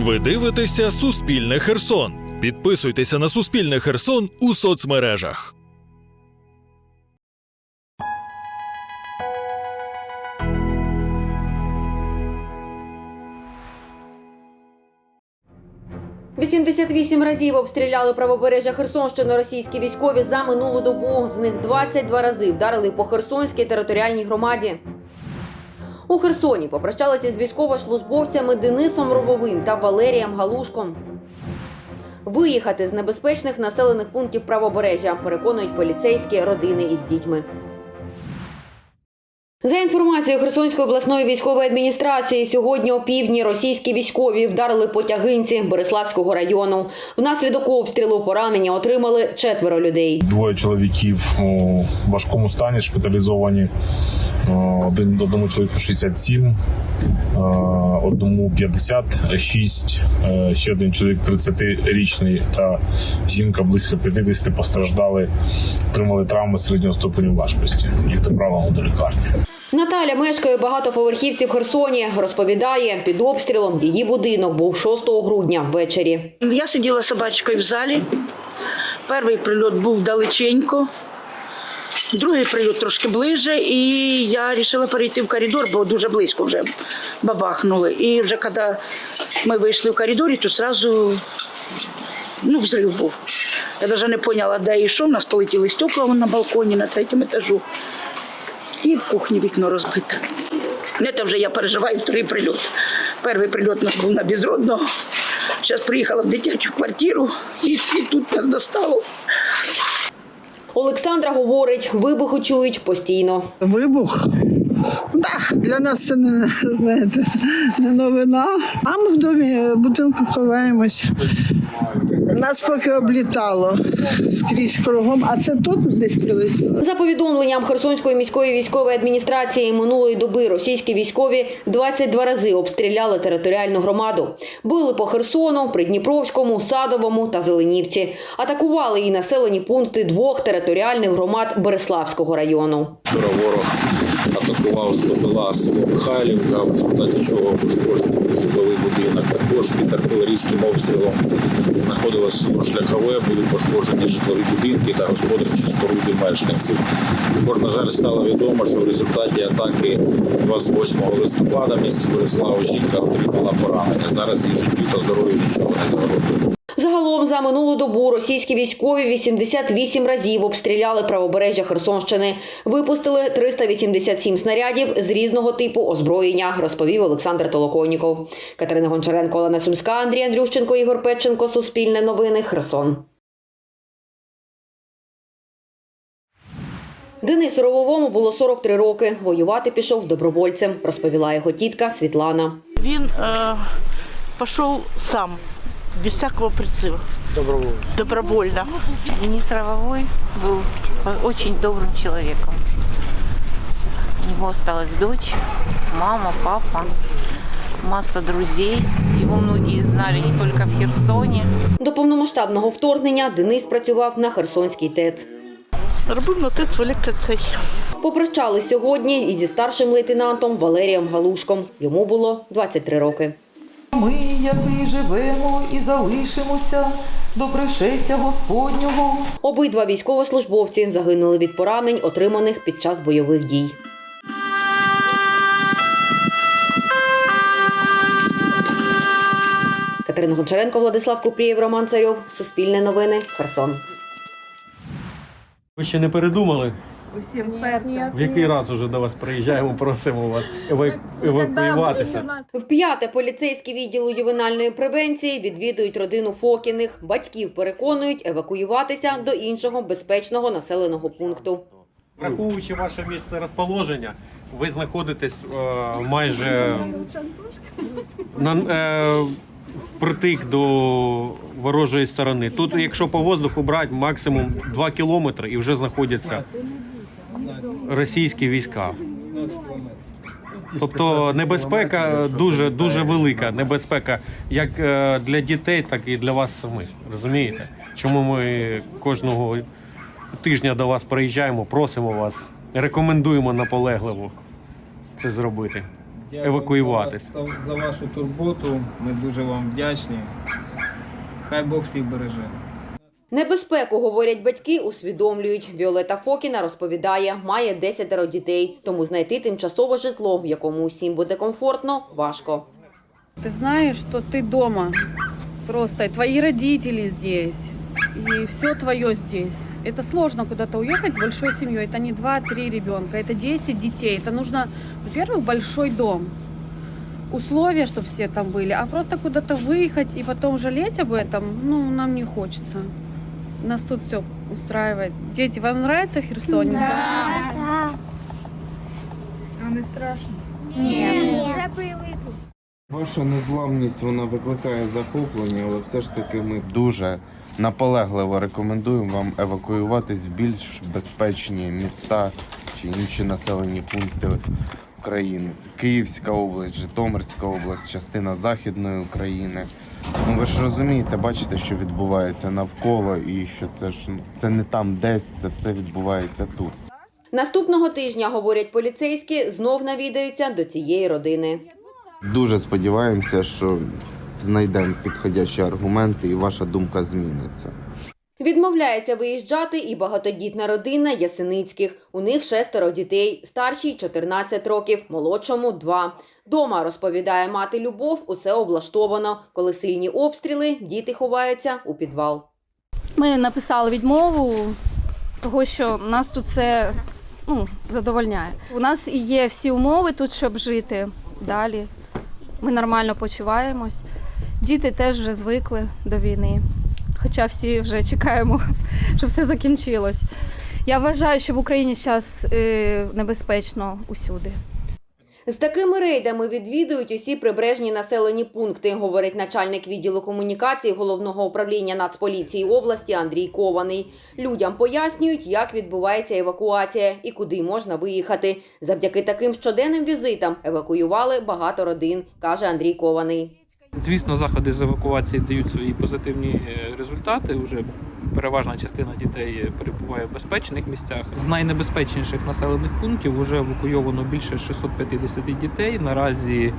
Ви дивитеся Суспільне Херсон. Підписуйтеся на Суспільне Херсон у соцмережах. – 88 разів обстріляли правобережжя Херсонщини російські військові за минулу добу. З них 22 рази вдарили по Херсонській територіальній громаді. У Херсоні попрощалися з військовослужбовцями Денисом Робовим та Валерієм Галушком. Виїхати з небезпечних населених пунктів правобережжя переконують поліцейські родини із дітьми. За інформацією Херсонської обласної військової адміністрації, сьогодні о півдні російські військові вдарили по тягинці Бориславського району. Внаслідок обстрілу поранення отримали четверо людей. Двоє чоловіків у важкому стані шпиталізовані. Е, Один одному чоловіку 67, е, одному 56, е, ще один чоловік 30-річний та жінка близько 50 постраждали, отримали травми середнього ступеню важкості. Їх доправили до лікарні. Наталя мешкає багатоповерхівці в Херсоні. Розповідає, під обстрілом її будинок був 6 грудня ввечері. Я сиділа собачкою в залі. Перший прильот був далеченько, другий прильот трошки ближе, і я вирішила перейти в коридор, бо дуже близько вже бабахнули. І вже коли ми вийшли в коридорі, то одразу ну, взрив був. Я навіть не поняла, де і що. У нас полетіли стекла на балконі на третьому етажу. І в кухні вікно розбите. Не це вже я переживаю вторий прильот. Перший прильот у нас був на безродного. Зараз приїхала в дитячу квартиру і, і тут нас достало. Олександра говорить, вибухи чують постійно. Вибух. Так, для нас це не знаєте, не новина. А ми в домі будинку ховаємось. Нас поки облітало скрізь кругом, а це тут десь прилетіло. За повідомленням Херсонської міської військової адміністрації минулої доби російські військові 22 рази обстріляли територіальну громаду. Били по Херсону, Придніпровському, Садовому та Зеленівці. Атакували і населені пункти двох територіальних громад Береславського району. Вчора ворог атакував з село Михайлівка, в результаті чого пошкоджений житловий будинок. Також під артилерійським обстрілом знаходилось шляхове, були пошкоджені житлові будинки та господарчі споруди мешканців. Також, на жаль, стало відомо, що в результаті атаки 28 листопада в місті Борислава жінка отримала поранення. Зараз її життю та здоров'ю нічого не загрожує. Загалом за минулу добу російські військові 88 разів обстріляли правобережжя Херсонщини. Випустили 387 снарядів з різного типу озброєння, розповів Олександр Толоконіков. Катерина Гончаренко, Олена Сумська, Андрій Андрющенко, Ігор Петченко. Суспільне новини. Херсон. Денису Рововому було 43 роки. Воювати пішов добровольцем, розповіла його тітка Світлана. Він е, пішов сам, без всякого призыву. Добровольно. Добровольно. Денис Рововой был очень добрым человеком. У него осталась дочь, мама, папа, масса друзей. Его многие знали не только в Херсоне. До повномасштабного вторгнення Денис працював на Херсонській ТЕЦ. Робив на ТЕЦ в електроцехі. Попрощались сьогодні і зі старшим лейтенантом Валерієм Галушком. Йому було 23 роки. Ми, який живемо і залишимося до пришестя Господнього. Обидва військовослужбовці загинули від поранень, отриманих під час бойових дій. Катерина Гончаренко, Владислав Купрієв, Роман Царьов. Суспільне новини. Херсон. Ви ще не передумали? В який раз уже до вас приїжджаємо, просимо вас евак... евакуюватися. В п'яте поліцейські відділу ювенальної превенції відвідують родину Фокіних. Батьків переконують евакуюватися до іншого безпечного населеного пункту. Враховуючи ваше місце розположення, ви знаходитесь е, майже на, е, впритик до ворожої сторони. Тут, якщо по воздуху брати, максимум 2 кілометри і вже знаходяться російські війська. Тобто небезпека дуже дуже велика. Небезпека як е, для дітей, так і для вас самих. Розумієте? Чому ми кожного тижня до вас приїжджаємо, просимо вас, рекомендуємо наполегливо це зробити. евакуюватися. За, за вашу турботу. Ми дуже вам вдячні. Хай Бог всіх береже. Небезпеку, говорять батьки, усвідомлюють. Віолета Фокіна розповідає, має десятеро дітей, тому знайти тимчасове житло, в якому усім буде комфортно, важко. Ты знаешь, что ты дома. Просто и твои родители здесь. И все твое здесь. Это сложно куда-то уехать с большой семьей. Это не 2-3 ребенка, это 10 детей. Это нужно, во-первых, большой дом. Условия, чтобы все там были. А просто куда-то выехать и потом жалеть об этом, ну, нам не хочется. Нас тут все устраивает. Дети, вам нравится в Херсоне? Ваша незламність вона викликає захоплення, але все ж таки ми дуже наполегливо рекомендуємо вам евакуюватись в більш безпечні міста чи інші населені пункти України. Київська область, Житомирська область, частина Західної України. Ну ви ж розумієте, бачите, що відбувається навколо, і що це ж ну, це не там десь, це все відбувається тут. Наступного тижня, говорять поліцейські, знов навідаються до цієї родини. Дуже сподіваємося, що знайдемо підходящі аргументи, і ваша думка зміниться. Відмовляється виїжджати і багатодітна родина Ясеницьких. У них шестеро дітей, старшій 14 років, молодшому 2. Дома, розповідає мати Любов, усе облаштовано. Коли сильні обстріли, діти ховаються у підвал. Ми написали відмову, того що нас тут все ну, задовольняє. У нас і є всі умови тут, щоб жити далі. Ми нормально почуваємось. Діти теж вже звикли до війни. Хоча всі вже чекаємо, щоб все закінчилось. Я вважаю, що в Україні зараз небезпечно усюди. З такими рейдами відвідують усі прибережні населені пункти, говорить начальник відділу комунікації головного управління Нацполіції області Андрій Кований. Людям пояснюють, як відбувається евакуація і куди можна виїхати. Завдяки таким щоденним візитам евакуювали багато родин, каже Андрій Кований. Звісно, заходи з евакуації дають свої позитивні е, результати. Уже переважна частина дітей перебуває в безпечних місцях. З найнебезпечніших населених пунктів вже евакуйовано більше 650 дітей. Наразі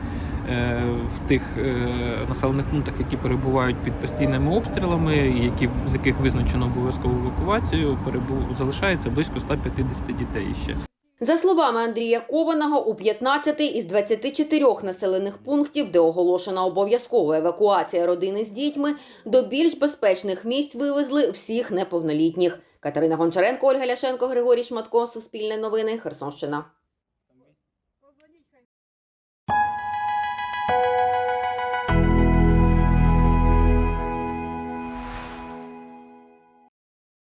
е, в тих е, населених пунктах, які перебувають під постійними обстрілами, які з яких визначено обов'язкову евакуацію, перебу- залишається близько 150 дітей ще. За словами Андрія Кованого, у 15 із 24 населених пунктів, де оголошена обов'язкова евакуація родини з дітьми, до більш безпечних місць вивезли всіх неповнолітніх. Катерина Гончаренко, Ольга Ляшенко, Григорій Шматко, Суспільне новини, Херсонщина.